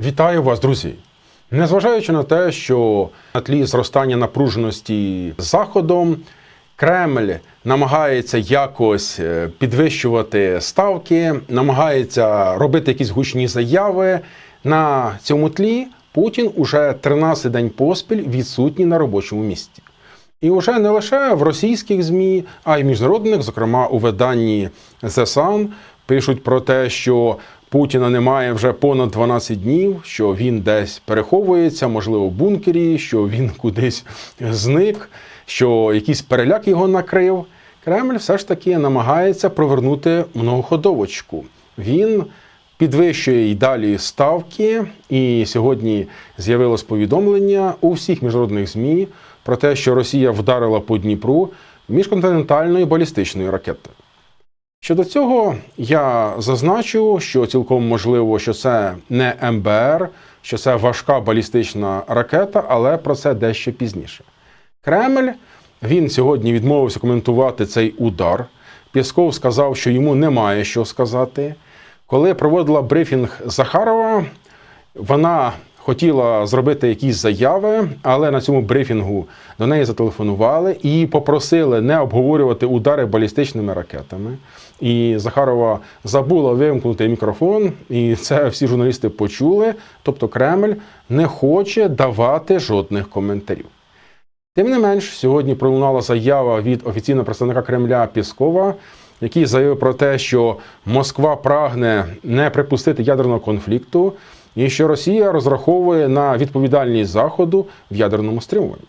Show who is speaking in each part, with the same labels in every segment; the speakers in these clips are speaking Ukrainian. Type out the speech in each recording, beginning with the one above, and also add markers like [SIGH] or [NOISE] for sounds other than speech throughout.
Speaker 1: Вітаю вас, друзі! Незважаючи на те, що на тлі зростання напруженості з Заходом, Кремль намагається якось е, підвищувати ставки, намагається робити якісь гучні заяви. На цьому тлі Путін уже 13 день поспіль відсутній на робочому місці. І вже не лише в російських ЗМІ, а й міжнародних, зокрема у виданні The Sun, пишуть про те, що Путіна немає вже понад 12 днів, що він десь переховується, можливо, в бункері, що він [LAUGHS] кудись зник, що якийсь переляк його накрив. Кремль все ж таки намагається провернути многоходовочку. Він підвищує й далі ставки, і сьогодні з'явилось повідомлення у всіх міжнародних ЗМІ про те, що Росія вдарила по Дніпру міжконтинентальною балістичною ракетою. Щодо цього, я зазначу, що цілком можливо, що це не МБР, що це важка балістична ракета, але про це дещо пізніше. Кремль він сьогодні відмовився коментувати цей удар. Пєсков сказав, що йому немає що сказати. Коли проводила брифінг Захарова, вона хотіла зробити якісь заяви, але на цьому брифінгу до неї зателефонували і попросили не обговорювати удари балістичними ракетами. І Захарова забула вимкнути мікрофон, і це всі журналісти почули. Тобто Кремль не хоче давати жодних коментарів. Тим не менш, сьогодні пролунала заява від офіційного представника Кремля Піскова, який заявив про те, що Москва прагне не припустити ядерного конфлікту, і що Росія розраховує на відповідальність Заходу в ядерному стримуванні.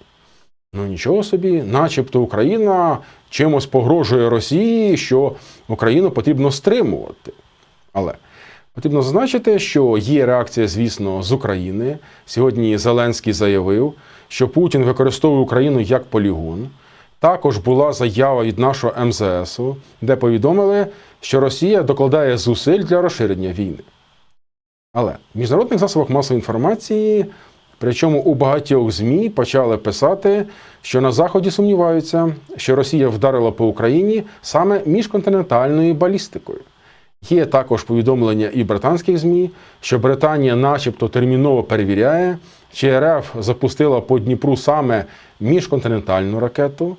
Speaker 1: Ну нічого собі, начебто Україна чимось погрожує Росії, що Україну потрібно стримувати. Але потрібно зазначити, що є реакція, звісно, з України. Сьогодні Зеленський заявив, що Путін використовує Україну як полігон. Також була заява від нашого МЗСу, де повідомили, що Росія докладає зусиль для розширення війни. Але в міжнародних засобах масової інформації, причому у багатьох ЗМІ почали писати, що на Заході сумніваються, що Росія вдарила по Україні саме міжконтинентальною балістикою. Є також повідомлення і британських ЗМІ, що Британія, начебто, терміново перевіряє, чи РФ запустила по Дніпру саме міжконтинентальну ракету.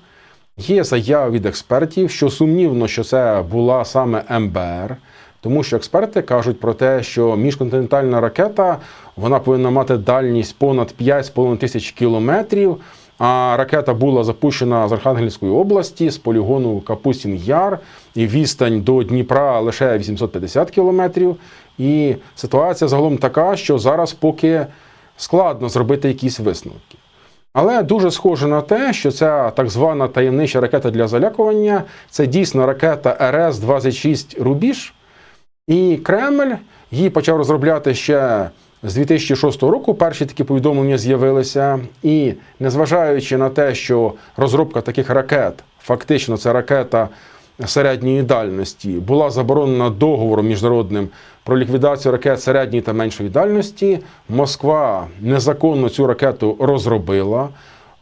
Speaker 1: Є заява від експертів, що сумнівно, що це була саме МБР, тому що експерти кажуть про те, що міжконтинентальна ракета вона повинна мати дальність понад 5,5 тисяч кілометрів. А ракета була запущена з Архангельської області з полігону Капустін Яр, і відстань до Дніпра лише 850 кілометрів. І ситуація загалом така, що зараз поки складно зробити якісь висновки. Але дуже схоже на те, що ця так звана таємнича ракета для залякування це дійсно ракета РС-26 Рубіж. І Кремль її почав розробляти ще з 2006 року. Перші такі повідомлення з'явилися. І незважаючи на те, що розробка таких ракет, фактично, це ракета середньої дальності, була заборонена договором міжнародним про ліквідацію ракет середньої та меншої дальності, Москва незаконно цю ракету розробила.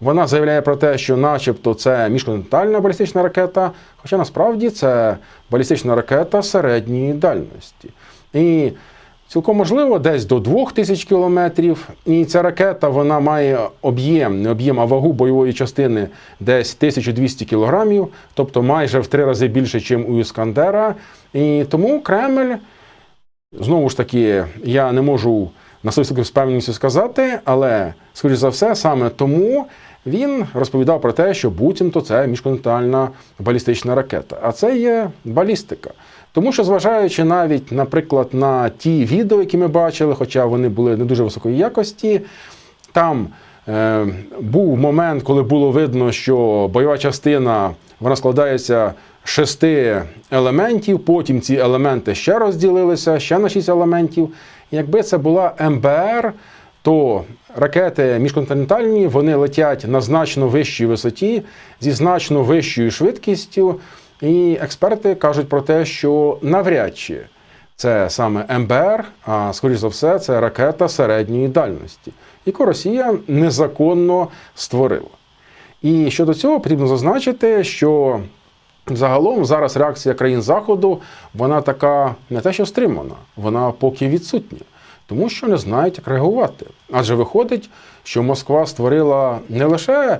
Speaker 1: Вона заявляє про те, що, начебто, це міжконтинентальна балістична ракета, хоча насправді це балістична ракета середньої дальності. І цілком можливо, десь до 2000 кілометрів. І ця ракета вона має об'єм, не об'єм, а вагу бойової частини десь 1200 кілограмів, тобто майже в три рази більше, ніж у Іскандера. І тому Кремль, знову ж таки, я не можу на 100% з певністю сказати, але, скоріш за все, саме тому він розповідав про те, що буцімто це міжконтинентальна балістична ракета. А це є балістика. Тому що, зважаючи навіть, наприклад, на ті відео, які ми бачили, хоча вони були не дуже високої якості, там е, був момент, коли було видно, що бойова частина вона складається з шести елементів, потім ці елементи ще розділилися, ще на шість елементів. Якби це була МБР, то ракети міжконтинентальні вони летять на значно вищій висоті зі значно вищою швидкістю. І експерти кажуть про те, що навряд чи це саме МБР, а скоріш за все, це ракета середньої дальності, яку Росія незаконно створила. І щодо цього потрібно зазначити, що загалом зараз реакція країн Заходу вона така не те, що стримана, вона поки відсутня. Тому що не знають, як реагувати. Адже виходить, що Москва створила не лише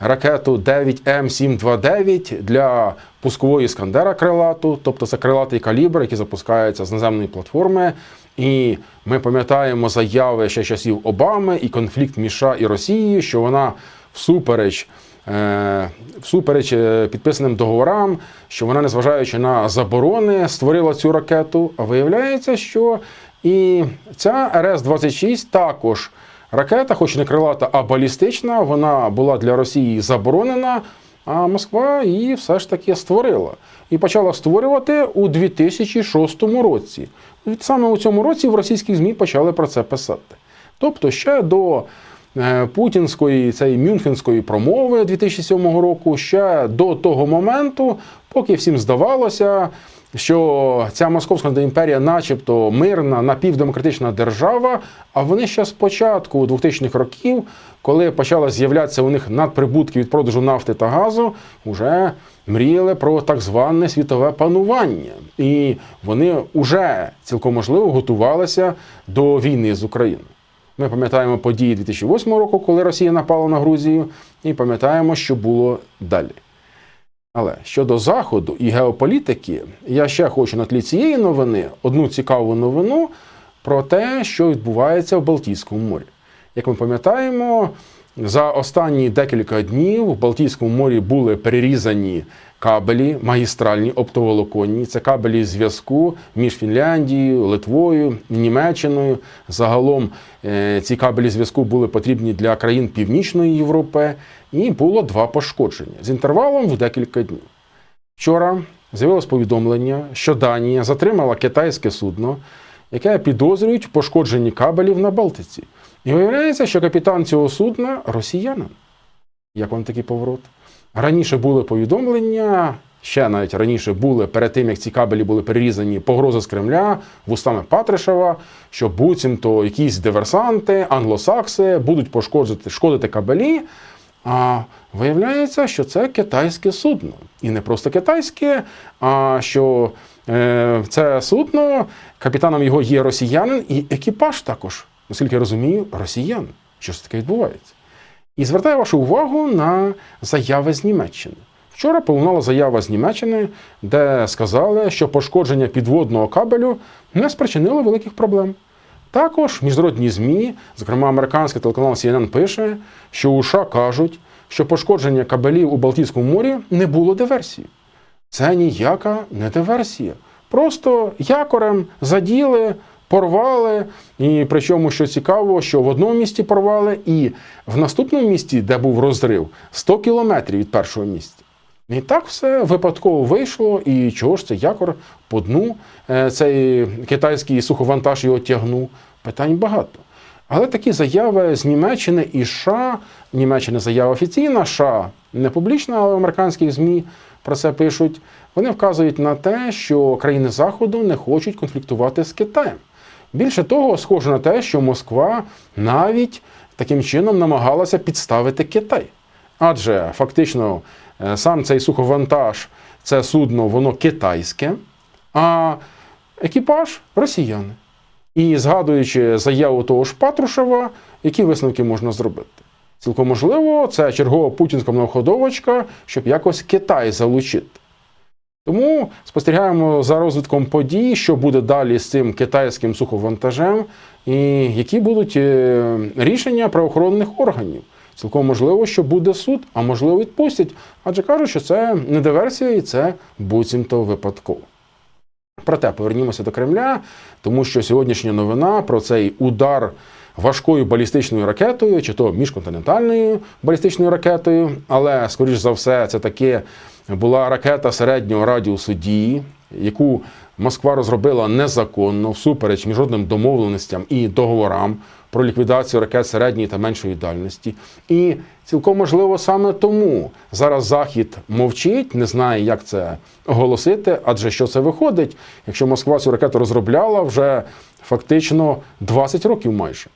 Speaker 1: ракету 9М729 для пускової іскандера крилату, тобто це крилатий калібр, який запускається з наземної платформи. І ми пам'ятаємо заяви ще часів Обами і конфлікт між США і Росією, що вона всупереч. е, Всупереч е, підписаним договорам, що вона, незважаючи на заборони, створила цю ракету. А виявляється, що і ця РС-26 також ракета, хоч не крилата, а балістична, вона була для Росії заборонена, а Москва її все ж таки створила. І почала створювати у 2006 році. І саме у цьому році в російських ЗМІ почали про це писати. Тобто ще до е, путінської цієї мюнхенської промови 2007 року, ще до того моменту, поки всім здавалося, що ця московська імперія, начебто мирна, напівдемократична держава, а вони ще з початку 2000-х років, коли почали з'являтися у них надприбутки від продажу нафти та газу, вже мріяли про так зване світове панування. І вони вже цілком можливо готувалися до війни з Україною. Ми пам'ятаємо події 2008 року, коли Росія напала на Грузію, і пам'ятаємо, що було далі. Але щодо Заходу і геополітики, я ще хочу на тлі цієї новини одну цікаву новину про те, що відбувається в Балтійському морі. Як ми пам'ятаємо, за останні декілька днів в Балтійському морі були перерізані кабелі, магістральні оптоволоконні. Це кабелі зв'язку між Фінляндією, Литвою, Німеччиною. Загалом е, ці кабелі зв'язку були потрібні для країн Північної Європи, і було два пошкодження з інтервалом в декілька днів. Вчора з'явилось повідомлення, що Данія затримала китайське судно, яке підозрюють в пошкодженні кабелів на Балтиці. І виявляється, що капітан цього судна росіянин. Як вам такий поворот? Раніше були повідомлення, ще навіть раніше були перед тим, як ці кабелі були перерізані погрози з Кремля вустами Патришева, що буцімто якісь диверсанти, англосакси будуть пошкодити шкодити кабелі. А виявляється, що це китайське судно. І не просто китайське, а що е, це судно, капітаном його є росіянин, і екіпаж також, наскільки я розумію, росіян. Що ж таке відбувається? І звертаю вашу увагу на заяви з Німеччини. Вчора полунала заява з Німеччини, де сказали, що пошкодження підводного кабелю не спричинило великих проблем. Також міжнародні ЗМІ, зокрема американський телеканал CNN, пише, що у США кажуть, що пошкодження кабелів у Балтійському морі не було диверсією. Це ніяка не диверсія. Просто якорем заділи, порвали. І причому, що цікаво, що в одному місті порвали, і в наступному місті, де був розрив, 100 кілометрів від першого місця. І так все випадково вийшло, і чого ж це якор по дну е, цей китайський суховантаж його тягнув? Питань багато. Але такі заяви з Німеччини і США, Німеччина заява офіційна, США не публічна, але в американських ЗМІ про це пишуть. Вони вказують на те, що країни Заходу не хочуть конфліктувати з Китаєм. Більше того, схоже на те, що Москва навіть таким чином намагалася підставити Китай. Адже фактично е, сам цей суховантаж, це судно, воно китайське, а екіпаж росіяни. І згадуючи заяву того ж Патрушева, які висновки можна зробити? Цілком можливо, це чергова путінська многоходовочка, щоб якось Китай залучити. Тому спостерігаємо за розвитком подій, що буде далі з цим китайським суховантажем, і які будуть е, рішення правоохоронних органів. Цілком можливо, що буде суд, а можливо, відпустять. Адже кажуть, що це не диверсія і це буцімто випадково. Проте повернімося до Кремля, тому що сьогоднішня новина про цей удар важкою балістичною ракетою, чи то міжконтинентальною балістичною ракетою, але, скоріш за все, це таки була ракета середнього радіусу дії, яку Москва розробила незаконно всупереч міжнародним домовленостям і договорам про ліквідацію ракет середньої та меншої дальності. І цілком можливо саме тому зараз Захід мовчить, не знає, як це оголосити, адже що це виходить, якщо Москва цю ракету розробляла вже фактично 20 років майже.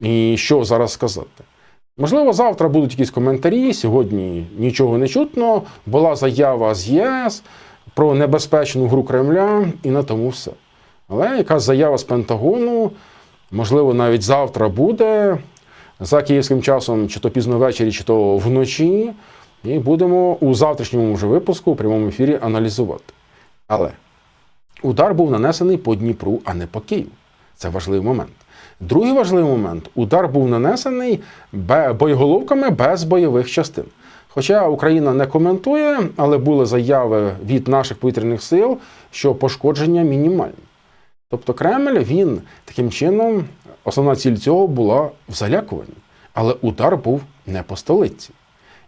Speaker 1: І що зараз сказати? Можливо, завтра будуть якісь коментарі. Сьогодні нічого не чутно. Була заява з ЄС про небезпечну гру Кремля, і на тому все. Але якась заява з Пентагону можливо, навіть завтра буде за київським часом, чи то пізно ввечері, чи то вночі. І будемо у завтрашньому вже випуску у прямому ефірі аналізувати. Але удар був нанесений по Дніпру, а не по Києву. Це важливий момент. Другий важливий момент удар був нанесений боєголовками без бойових частин. Хоча Україна не коментує, але були заяви від наших повітряних сил, що пошкодження мінімальні. Тобто Кремль, він таким чином, основна ціль цього була в залякуванні. Але удар був не по столиці.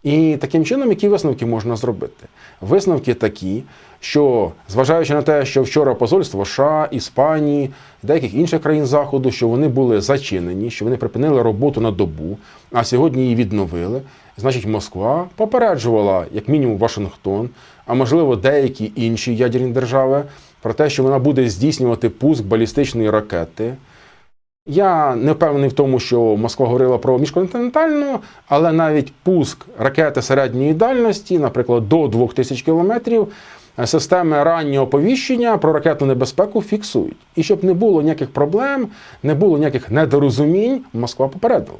Speaker 1: І таким чином, які висновки можна зробити? Висновки такі, що зважаючи на те, що вчора посольство США, Іспанії, деяких інших країн Заходу, що вони були зачинені, що вони припинили роботу на добу, а сьогодні її відновили, значить Москва попереджувала, як мінімум, Вашингтон, а можливо деякі інші ядерні держави, про те, що вона буде здійснювати пуск балістичної ракети. Я не впевнений в тому, що Москва говорила про міжконтинентальну, але навіть пуск ракети середньої дальності, наприклад, до 2000 кілометрів, системи раннього оповіщення про ракетну небезпеку фіксують. І щоб не було ніяких проблем, не було ніяких недорозумінь, Москва попередила.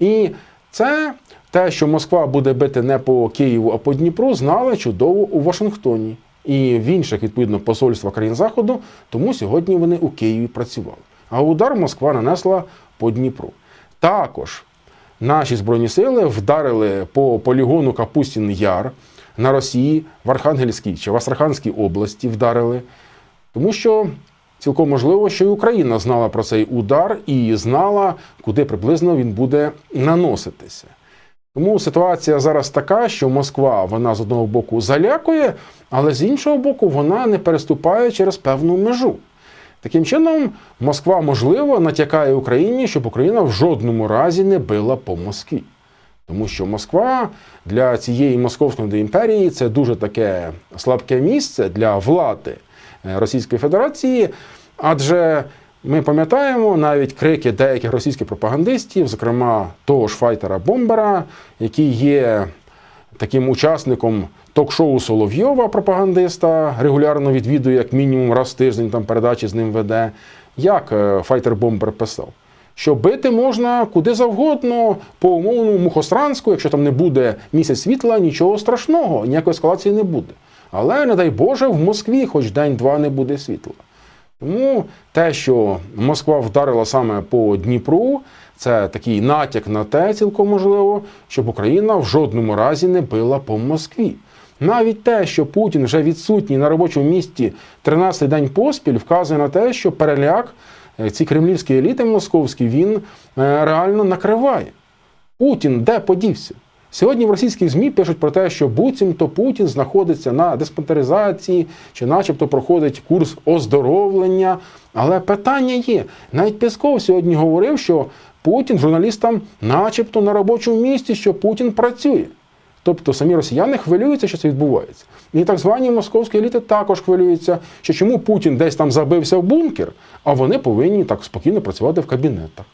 Speaker 1: І це те, що Москва буде бити не по Києву, а по Дніпру, знали чудово у Вашингтоні і в інших відповідно посольствах країн Заходу, тому сьогодні вони у Києві працювали. А удар Москва нанесла по Дніпру. Також наші збройні сили вдарили по полігону Капустін Яр на Росії в Архангельській чи в Астраханській області вдарили, тому що цілком можливо, що і Україна знала про цей удар і знала, куди приблизно він буде наноситися. Тому ситуація зараз така, що Москва вона з одного боку залякує, але з іншого боку, вона не переступає через певну межу. Таким чином, Москва, можливо, натякає Україні, щоб Україна в жодному разі не била по Москві. Тому що Москва для цієї московської імперії це дуже таке слабке місце для влади е, Російської Федерації, адже ми пам'ятаємо навіть крики деяких російських пропагандистів, зокрема того ж файтера Бомбера, який є таким учасником ток-шоу Соловйова, пропагандиста, регулярно відвідує як мінімум раз в тиждень там передачі з ним веде. Як е, файтер Бомбер писав? Що бити можна куди завгодно, по умовному Мухосранську, якщо там не буде місяць світла, нічого страшного, ніякої ескалації не буде. Але, не дай Боже, в Москві хоч день-два не буде світла. Тому те, що Москва вдарила саме по Дніпру, це такий натяк на те, цілком можливо, щоб Україна в жодному разі не била по Москві. Навіть те, що Путін вже відсутній на робочому місці 13-й день поспіль, вказує на те, що переляк е, ці кремлівські еліти московські він е, реально накриває. Путін де подівся? Сьогодні в російських ЗМІ пишуть про те, що буцімто Путін знаходиться на диспансеризації, чи начебто проходить курс оздоровлення. Але питання є. Навіть Песков сьогодні говорив, що Путін журналістам начебто на робочому місці, що Путін працює. Тобто самі росіяни хвилюються, що це відбувається. І так звані московські еліти також хвилюються, що чому Путін десь там забився в бункер, а вони повинні так спокійно працювати в кабінетах.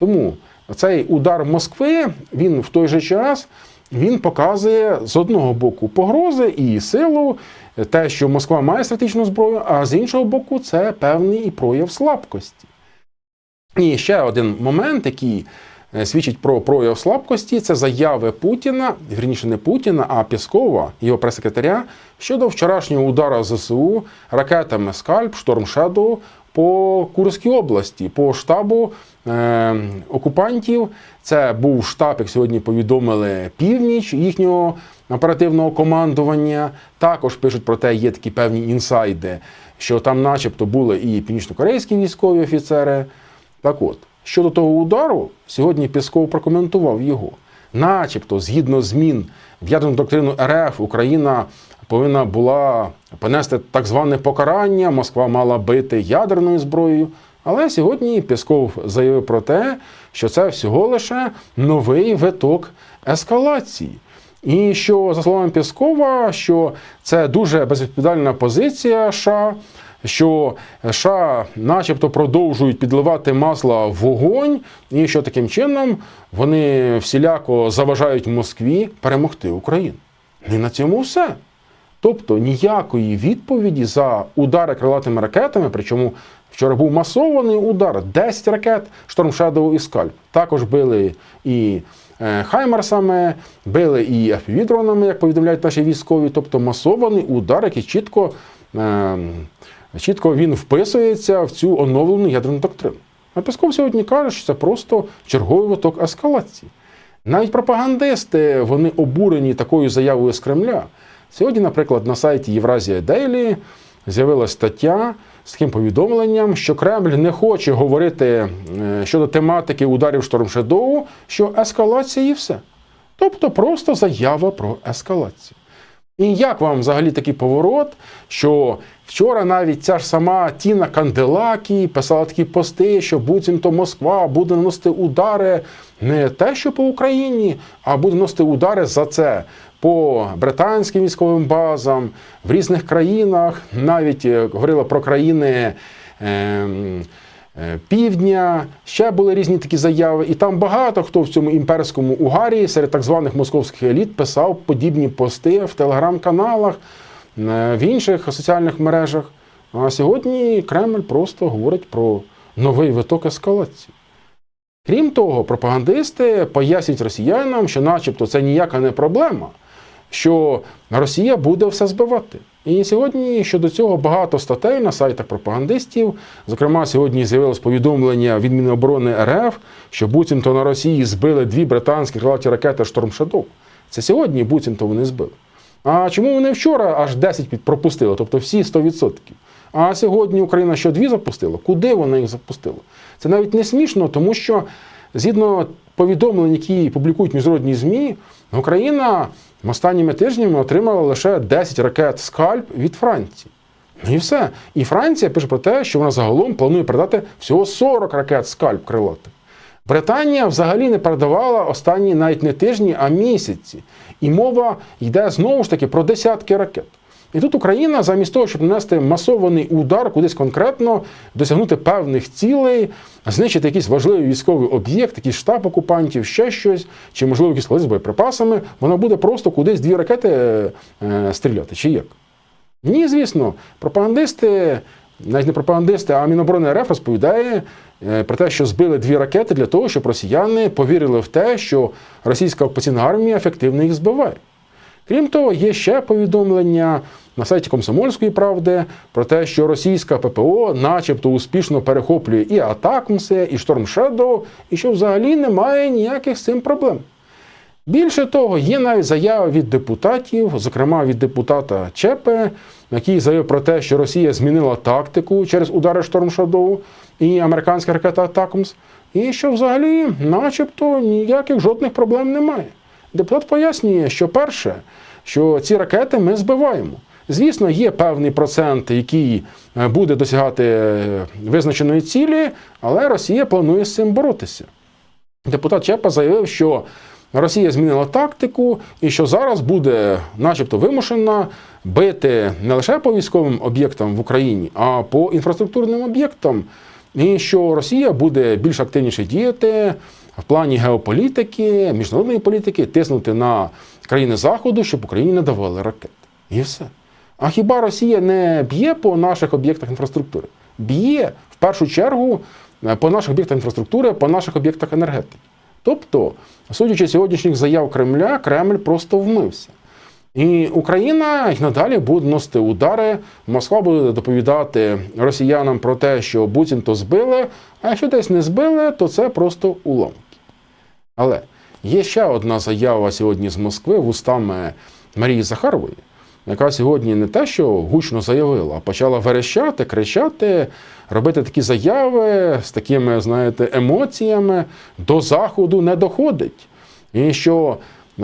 Speaker 1: Тому цей удар Москви, він в той же час він показує з одного боку погрози і силу, те, що Москва має стратегічну зброю, а з іншого боку, це певний і прояв слабкості. І ще один момент, який е, свідчить про прояв слабкості, це заяви Путіна, вірніше не Путіна, а Піскова, його прес-секретаря, щодо вчорашнього удара ЗСУ ракетами Скальп, Шторм Шедоу по Курській області, по штабу окупантів. Це був штаб, як сьогодні повідомили північ їхнього оперативного командування. Також пишуть про те, є такі певні інсайди, що там, начебто, були і північнокорейські військові офіцери. Так от, щодо того удару, сьогодні Пісков прокоментував його. Начебто, згідно змін в ядерну доктрину РФ, Україна повинна була понести так зване покарання. Москва мала бити ядерною зброєю. Але сьогодні Пісков заявив про те, що це всього лише новий виток ескалації. І що, за словами Піскова, що це дуже безвідповідальна позиція США, що США начебто продовжують підливати масло в вогонь, і що таким чином вони всіляко заважають Москві перемогти Україну. І на цьому все. Тобто ніякої відповіді за удари крилатими ракетами, причому Вчора був масований удар, 10 ракет Shadow і Скальп. Також били і е, Хаймарсами, били і FPV-дронами, як повідомляють наші військові. Тобто масований удар, який чітко, е, чітко він вписується в цю оновлену ядерну доктрину. А Песков сьогодні каже, що це просто черговий виток ескалації. Навіть пропагандисти вони обурені такою заявою з Кремля. Сьогодні, наприклад, на сайті Євразія Дейлі з'явилася стаття з таким повідомленням, що Кремль не хоче говорити е, щодо тематики ударів Штормшедоу, що ескалація і все. Тобто просто заява про ескалацію. І як вам взагалі такий поворот, що вчора навіть ця ж сама Тіна Канделакі писала такі пости, що буцімто Москва буде наносити удари не те, що по Україні, а буде наносити удари за це по британським військовим базам в різних країнах. Навіть е, говорила про країни. ем, е, Півдня, ще були різні такі заяви, і там багато хто в цьому імперському угарі серед так званих московських еліт писав подібні пости в телеграм-каналах, е, в інших соціальних мережах. А сьогодні Кремль просто говорить про новий виток ескалації. Крім того, пропагандисти пояснюють росіянам, що, начебто, це ніяка не проблема, що Росія буде все збивати. І сьогодні щодо цього багато статей на сайтах пропагандистів. Зокрема, сьогодні з'явилось повідомлення від Міноборони РФ, що буцімто на Росії збили дві британські крилаті ракети Шторм Shadow. Це сьогодні буцімто вони збили. А чому вони вчора аж 10 під- пропустили, тобто всі 100%? А сьогодні Україна що дві запустила? Куди вона їх запустила? Це навіть не смішно, тому що згідно повідомлень, які публікують міжнародні ЗМІ, Україна останніми тижнями отримала лише 10 ракет скальп від Франції. Ну і все. І Франція пише про те, що вона загалом планує передати всього 40 ракет скальп крилатих. Британія взагалі не передавала останні навіть не тижні, а місяці. І мова йде знову ж таки про десятки ракет. І тут Україна, замість того, щоб нанести масований удар кудись конкретно, досягнути певних цілей, знищити якийсь важливий військовий об'єкт, якийсь штаб окупантів, ще щось, чи можливо якісь склади з боєприпасами, вона буде просто кудись дві ракети е, стріляти. Чи як? Ні, звісно, пропагандисти, навіть не пропагандисти, а Міноборони РФ розповідає е, про те, що збили дві ракети для того, щоб росіяни повірили в те, що російська окупаційна армія ефективно їх збиває. Крім того, є ще повідомлення на сайті Комсомольської правди про те, що російська ППО, начебто, успішно перехоплює і Атакмси, і Шторм Shadow, і що взагалі немає ніяких з цим проблем. Більше того, є навіть заява від депутатів, зокрема від депутата Чепе, який заявив про те, що Росія змінила тактику через удари Шторм Shadow і американська ракета Атакмс, і що взагалі, начебто, ніяких жодних проблем немає. Депутат пояснює, що перше, що ці ракети ми збиваємо. Звісно, є певний процент, який е, буде досягати е, визначеної цілі, але Росія планує з цим боротися. Депутат Чепа заявив, що Росія змінила тактику і що зараз буде, начебто, вимушена бити не лише по військовим об'єктам в Україні, а по інфраструктурним об'єктам. І що Росія буде більш активніше діяти в плані геополітики, міжнародної політики, тиснути на країни Заходу, щоб Україні не давали ракет. І все. А хіба Росія не б'є по наших об'єктах інфраструктури? Б'є в першу чергу е, по наших об'єктах інфраструктури, по наших об'єктах енергетики. Тобто, судячи з сьогоднішніх заяв Кремля, Кремль просто вмився. І Україна й надалі буде носити удари. Москва буде доповідати росіянам про те, що буцімто збили, а якщо десь не збили, то це просто уламки. Але є ще одна заява сьогодні з Москви вустами Марії Захарової, яка сьогодні не те, що гучно заявила, а почала верещати, кричати, робити такі заяви з такими, знаєте, емоціями до Заходу не доходить. І що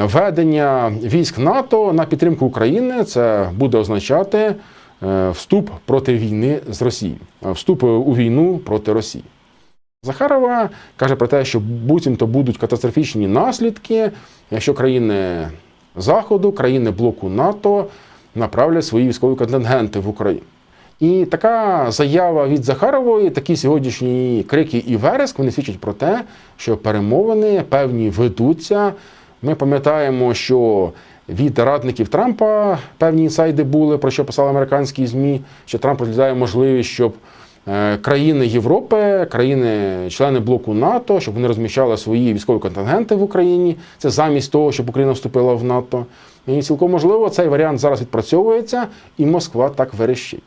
Speaker 1: введення військ НАТО на підтримку України це буде означати е, вступ проти війни з Росією, е, вступ у війну проти Росії. Захарова каже про те, що буцімто будуть катастрофічні наслідки, якщо країни Заходу, країни блоку НАТО направлять свої військові контингенти в Україну. І така заява від Захарової, такі сьогоднішні крики і вереск, вони свідчать про те, що перемовини певні ведуться. Ми пам'ятаємо, що від радників Трампа певні інсайди були, про що писали американські ЗМІ, що Трамп розглядає можливість, щоб е, країни Європи, країни-члени блоку НАТО, щоб вони розміщали свої військові контингенти в Україні. Це замість того, щоб Україна вступила в НАТО. І цілком можливо, цей варіант зараз відпрацьовується, і Москва так верещить.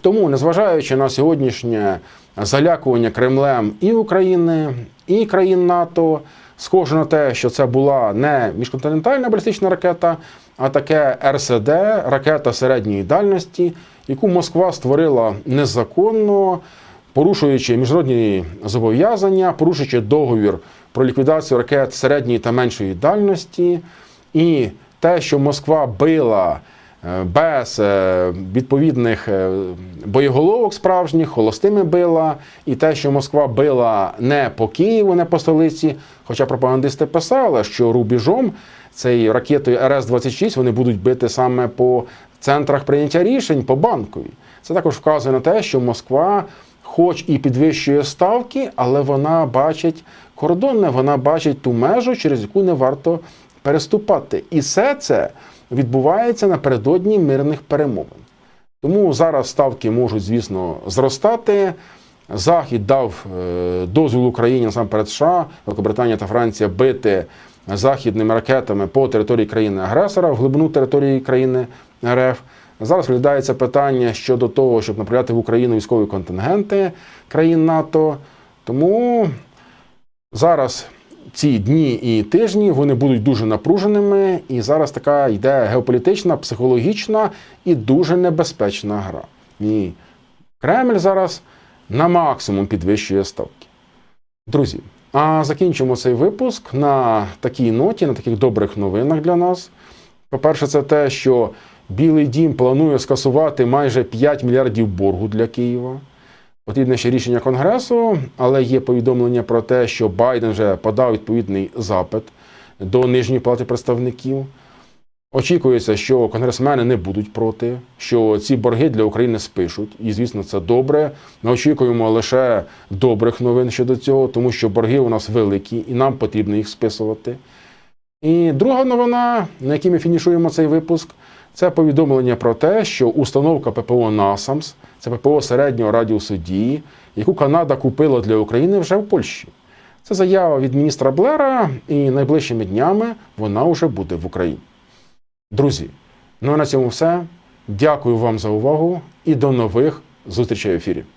Speaker 1: Тому, незважаючи на сьогоднішнє залякування Кремлем і України, і країн НАТО, схоже на те, що це була не міжконтинентальна балістична ракета, а таке РСД, ракета середньої дальності, яку Москва створила незаконно, порушуючи міжнародні зобов'язання, порушуючи договір про ліквідацію ракет середньої та меншої дальності, і те, що Москва била без е, відповідних е, боєголовок справжніх, холостими била, і те, що Москва била не по Києву, не по столиці, хоча пропагандисти писали, що рубіжом цією ракетою РС-26 вони будуть бити саме по центрах прийняття рішень, по банковій. Це також вказує на те, що Москва, хоч і підвищує ставки, але вона бачить кордонне, вона бачить ту межу, через яку не варто переступати. І все це відбувається напередодні мирних перемовин. Тому зараз ставки можуть, звісно, зростати. Захід дав е, дозвіл Україні насамперед США, Великобританія та Франція бити західними ракетами по території країни-агресора в глибину території країни РФ. Зараз розглядається питання щодо того, щоб направляти в Україну військові контингенти країн НАТО. Тому зараз ці дні і тижні вони будуть дуже напруженими, і зараз така йде геополітична, психологічна і дуже небезпечна гра. І Кремль зараз на максимум підвищує ставки. Друзі, а закінчимо цей випуск на такій ноті, на таких добрих новинах для нас. По-перше, це те, що Білий дім планує скасувати майже 5 мільярдів боргу для Києва. Потрібне ще рішення Конгресу, але є повідомлення про те, що Байден вже подав відповідний запит до нижньої палати представників. Очікується, що конгресмени не будуть проти, що ці борги для України спишуть. І, звісно, це добре. Ми очікуємо лише добрих новин щодо цього, тому що борги у нас великі, і нам потрібно їх списувати. І друга новина, на якій ми фінішуємо цей випуск, це повідомлення про те, що установка ППО НАСАМС, це ППО середнього радіусу дії, яку Канада купила для України вже в Польщі. Це заява від міністра Блера, і найближчими днями вона вже буде в Україні. Друзі, ну а на цьому все. Дякую вам за увагу і до нових зустрічей в ефірі.